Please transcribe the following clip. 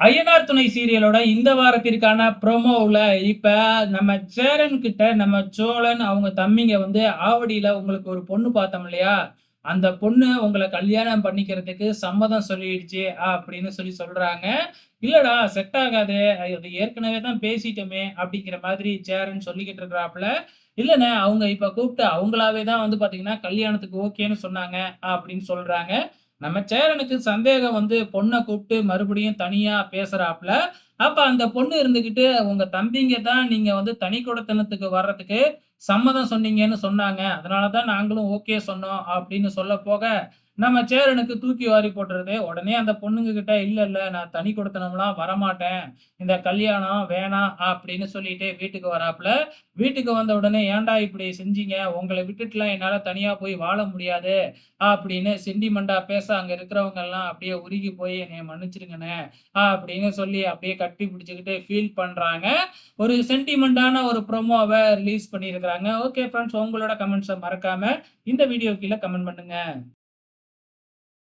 ஐயனார் துணை சீரியலோட இந்த வாரத்திற்கான ப்ரொமோவில் இப்போ நம்ம சேரன் கிட்ட நம்ம சோழன் அவங்க தம்பிங்க வந்து ஆவடியில் உங்களுக்கு ஒரு பொண்ணு பார்த்தோம் இல்லையா? அந்த பொண்ணு உங்களை கல்யாணம் பண்ணிக்கிறதுக்கு சம்மதம் சொல்லிடுச்சு அப்படின்னு சொல்லி சொல்றாங்க. இல்லடா செட் ஆகாது அது ஏற்கனவே தான் பேசிட்டோமே அப்படிங்கிற மாதிரி சேரன் சொல்லிக்கிட்டு இருக்கிறாப்புல. இல்லைண்ணே அவங்க இப்போ கூப்பிட்டு அவங்களாவே தான் வந்து பார்த்தீங்கன்னா கல்யாணத்துக்கு ஓகேன்னு சொன்னாங்க அப்படின்னு சொல்றாங்க. நம்ம சேரனுக்கு சந்தேகம் வந்து பொண்ணை கூப்பிட்டு மறுபடியும் தனியாக பேசுறாப்புல அப்ப அந்த பொண்ணு இருந்துகிட்டு உங்க தம்பிங்க தான் நீங்க வந்து தனி கொடுத்தனத்துக்கு வர்றதுக்கு சம்மதம் சொன்னீங்கன்னு சொன்னாங்க. அதனாலதான் நாங்களும் ஓகே சொன்னோம் அப்படின்னு சொல்ல போக நம்ம சேரனுக்கு தூக்கி வாரி போட்டுறது உடனே அந்த பொண்ணுங்க கிட்ட இல்ல இல்ல நான் தனி கொடுத்தனம்லாம் வரமாட்டேன். இந்த கல்யாணம் வேணாம் அப்படின்னு சொல்லிட்டு வீட்டுக்கு வராப்புல வீட்டுக்கு வந்த உடனே ஏன்டா இப்படி செஞ்சீங்க? உங்களை விட்டுட்டுலாம் என்னால தனியா போய் வாழ முடியாது அப்படின்னு சென்டிமெண்டா பேச அங்க இருக்கிறவங்க எல்லாம் அப்படியே உருகி போய் என்னை மன்னிச்சிருங்கண்ணே அப்படின்னு சொல்லி அப்படியே கட்டி பிடிச்சிக்கிட்டே ஃபீல் பண்றாங்க. ஒரு சென்டிமெண்டான ஒரு ப்ரொமோவை ரிலீஸ் பண்ணியிருக்கிறாங்க. ஓகே ஃப்ரெண்ட்ஸ் உங்களோட கமெண்ட்ஸை மறக்காம இந்த வீடியோ கீழே கமெண்ட் பண்ணுங்க.